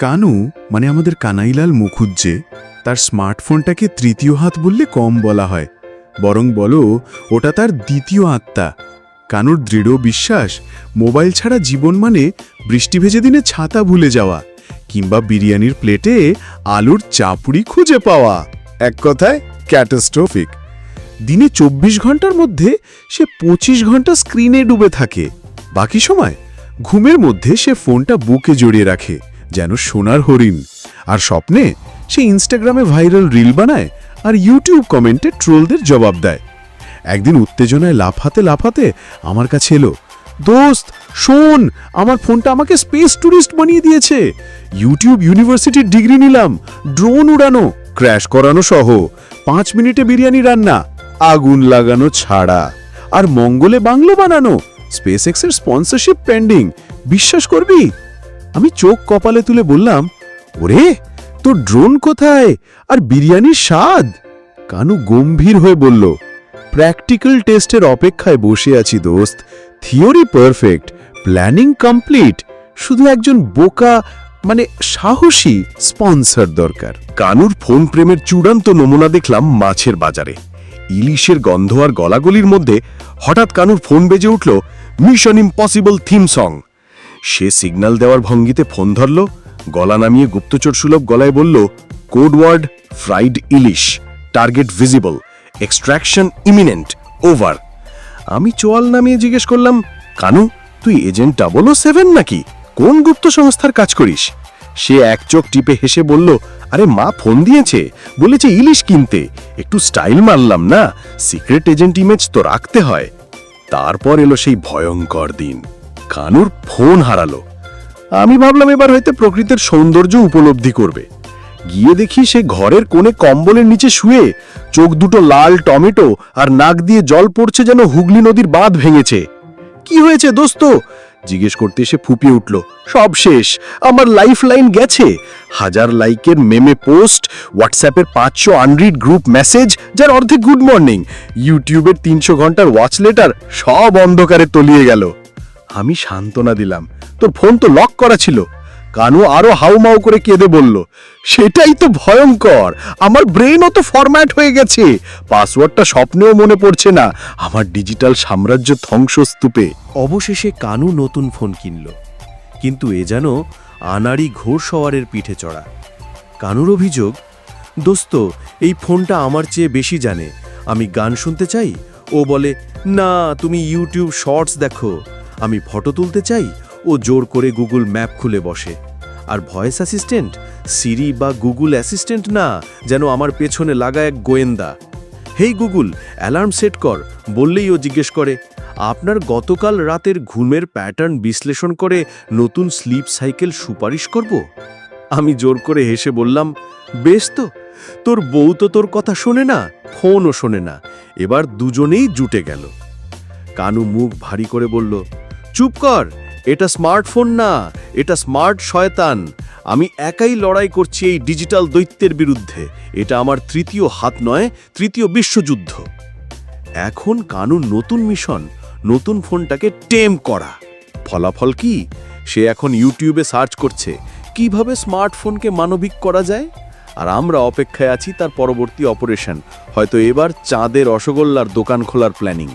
কানু মানে আমাদের কানাইলাল মুখুজ্জে, তার স্মার্টফোনটাকে তৃতীয় হাত বললে কম বলা হয়। বরং বলো, ওটা তার দ্বিতীয় আত্মা। কানুর দৃঢ় বিশ্বাস, মোবাইল ছাড়া জীবন মানে বৃষ্টি ভেজে দিনে ছাতা ভুলে যাওয়া, কিংবা বিরিয়ানির প্লেটে আলুর চাপুড়ি খুঁজে পাওয়া। এক কথায়, ক্যাটাস্ট্রফিক। দিনে চব্বিশ ঘণ্টার মধ্যে সে পঁচিশ ঘণ্টা স্ক্রিনে ডুবে থাকে। বাকি সময়, ঘুমের মধ্যে সে ফোনটা বুকে জড়িয়ে রাখে। যেন সোনার হরিণ। আর স্বপ্নে সে ইনস্টাগ্রামে ভাইরাল রিল বানায় আর ইউটিউব কমেন্টে ট্রোলদের জবাব দেয়। একদিন উত্তেজনায় লাফাতে লাফাতে আমার কাছে এলো, দোস্ত, শোন, আমার ফোনটা আমাকে স্পেস ট্যুরিস্ট বানিয়ে দিয়েছে। ইউটিউব ইউনিভার্সিটির ডিগ্রি নিলাম ড্রোন উড়ানো ক্র্যাশ করানো সহ, পাঁচ মিনিটে বিরিয়ানি রান্না, আগুন লাগানো ছাড়া। আর মঙ্গলে বাংলো বানানো স্পেস এক্সের স্পন্সরশিপ পেন্ডিং বিশ্বাস করবি? আমি চোখ কপালে তুলে বললাম, ওরে, তোর ড্রোন কোথায়? আর বিরিয়ানির স্বাদ? কানু গম্ভীর হয়ে বলল প্র্যাকটিক্যাল টেস্টের অপেক্ষায় বসে আছি, দোস্ত। থিওরি পারফেক্ট প্ল্যানিং কমপ্লিট শুধু একজন বোকা মানে সাহসী স্পন্সর দরকার। কানুর ফোন প্রেমের চূড়ান্ত নমুনা দেখলাম মাছের বাজারে। ইলিশের গন্ধ আর গলাগলির মধ্যে হঠাৎ কানুর ফোন বেজে উঠল মিশন ইম্পসিবল থিম সং। সে সিগন্যাল দেওয়ার ভঙ্গিতে ফোন ধরল, গলা নামিয়ে গুপ্তচর সুলভ গলায় বলল code word fried ilish target visible extraction imminent over আমি চোয়াল নামিয়ে জিজ্ঞেস করলাম, কানু, তুই এজেন্ট ডাবল ও সেভেন নাকি? কোন গুপ্ত সংস্থার কাজ করিস? সে এক চোখ টিপে হেসে বলল, আরে মা ফোন দিয়েছে, বলেছে ইলিশ কিনতে, একটু স্টাইল মারলাম না সিক্রেট এজেন্ট ইমেজ তো রাখতে হয়। তারপর এলো সেই ভয়ঙ্কর দিন। কানুর ফোন হারালো। আমি ভাবলাম এবার হয়তো প্রকৃতির সৌন্দর্য উপলব্ধি করবে। গিয়ে দেখি সে ঘরের কোণে কম্বলের নিচে শুয়ে চোখ দুটো লাল টমেটো আর নাক দিয়ে জল পড়ছে যেন হুগলি নদীর বাঁধ ভেঙেছে। কি হয়েছে দোস্ত? জিজ্ঞেস করতে এসে ফুপিয়ে উঠল, সব শেষ, আমার লাইফ লাইন গেছে। হাজার লাইকের মেমে পোস্ট, হোয়াটসঅ্যাপের পাঁচশো আনরিড গ্রুপ মেসেজ, যার অর্ধেক গুড মর্নিং, ইউটিউবের তিনশো ঘণ্টার ওয়াচ লেটার সব অন্ধকারে তলিয়ে গেল। আমি সান্ত্বনা দিলাম। তোর ফোন তো লক করা ছিল। কানু আরও হাউমাউ করে কেঁদে বলল, সেটাই তো ভয়ঙ্কর। আমার ব্রেনও তো ফরম্যাট হয়ে গেছে। পাসওয়ার্ডটা স্বপ্নেও মনে পড়ছে না। আমার ডিজিটাল সাম্রাজ্য ধ্বংসস্তূপে। অবশেষে কানু নতুন ফোন কিনল। কিন্তু এ যেন আনাড়ি ঘোড়সওয়ারের পিঠে চড়া। কানুর অভিযোগ, দোস্ত, এই ফোনটা আমার চেয়ে বেশি জানে। আমি গান শুনতে চাই? ও বলে, না, তুমি ইউটিউব শর্টস দেখো। আমি ফটো তুলতে চাই ও জোর করে গুগল ম্যাপ খুলে বসে। আর ভয়েস অ্যাসিস্ট্যান্ট? সিরি বা গুগল অ্যাসিস্ট্যান্ট না, যেন আমার পেছনে লাগা এক গোয়েন্দা। হেই গুগল, অ্যালার্ম সেট কর, বললেই ও জিজ্ঞেস করে, আপনার গতকাল রাতের ঘুমের প্যাটার্ন বিশ্লেষণ করে নতুন স্লিপ সাইকেল সুপারিশ করব? আমি জোর করে হেসে বললাম, বেশ তো, তোর বউ তো তোর কথা শোনে না, ফোনও শোনে না, এবার দুজনেই জুটে গেল। কানু মুখ ভারী করে বলল চুপ কর। এটা স্মার্টফোন না, এটা স্মার্ট শয়তান। আমি একাই লড়াই করছি এই ডিজিটাল দৈত্যের বিরুদ্ধে। এটা আমার তৃতীয় হাত নয়, তৃতীয় বিশ্বযুদ্ধ। এখন কানুর নতুন মিশন, নতুন ফোনটাকে টেম করা। ফলাফল কি? সে এখন ইউটিউবে সার্চ করছে, কীভাবে স্মার্টফোনকে মানবিক করা যায়? আর আমরা অপেক্ষায় আছি তার পরবর্তী অপারেশন, হয়তো এবার চাঁদের রসগোল্লার দোকান খোলার প্ল্যানিং।